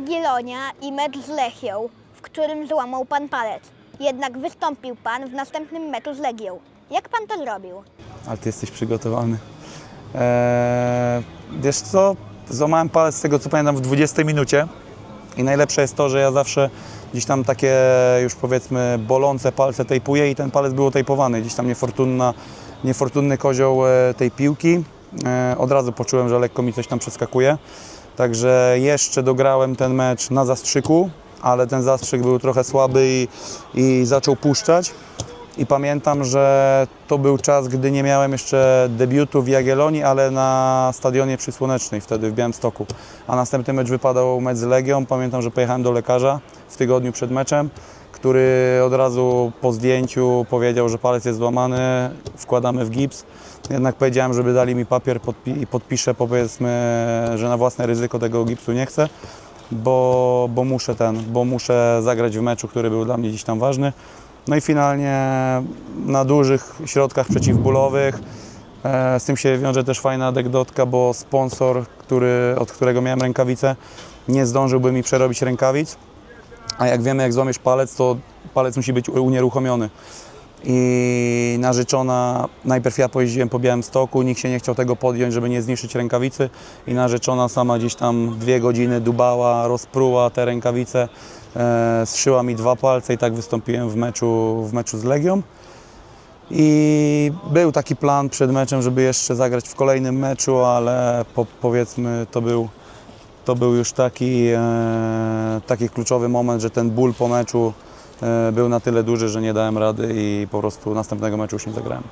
Jagiellonia i mecz z Lechią, w którym złamał pan palec. Jednak wystąpił pan w następnym meczu z Legią. Jak pan to zrobił? Ale ty jesteś przygotowany. Eee, wiesz co, złamałem palec z tego co pamiętam w 20 minucie i najlepsze jest to, że ja zawsze gdzieś tam takie już powiedzmy bolące palce tejpuję i ten palec był otejpowany, gdzieś tam niefortunna, niefortunny kozioł e, tej piłki. E, od razu poczułem, że lekko mi coś tam przeskakuje. Także jeszcze dograłem ten mecz na zastrzyku, ale ten zastrzyk był trochę słaby i, i zaczął puszczać. I pamiętam, że to był czas, gdy nie miałem jeszcze debiutu w Jagiellonii, ale na stadionie przysłonecznej, wtedy w Białymstoku. A następny mecz wypadał mecz z Legią. Pamiętam, że pojechałem do lekarza w tygodniu przed meczem, który od razu po zdjęciu powiedział, że palec jest złamany, wkładamy w gips. Jednak powiedziałem, żeby dali mi papier podpi- i podpiszę, powiedzmy, że na własne ryzyko tego gipsu nie chcę, bo, bo muszę ten, bo muszę zagrać w meczu, który był dla mnie gdzieś tam ważny. No i finalnie na dużych środkach przeciwbólowych. E, Z tym się wiąże też fajna anegdotka, bo sponsor, który, od którego miałem rękawice, nie zdążyłby mi przerobić rękawic. A jak wiemy, jak złamiesz palec, to palec musi być unieruchomiony. I narzeczona, najpierw ja pojeździłem po Białymstoku, nikt się nie chciał tego podjąć, żeby nie zniszczyć rękawicy i narzeczona sama gdzieś tam dwie godziny dubała, rozpruła te rękawice, e, zszyła mi dwa palce i tak wystąpiłem w meczu, w meczu z Legią. I był taki plan przed meczem, żeby jeszcze zagrać w kolejnym meczu, ale po, powiedzmy to był, to był już taki, e, taki kluczowy moment, że ten ból po meczu e, był na tyle duży, że nie dałem rady i po prostu następnego meczu już nie zagrałem.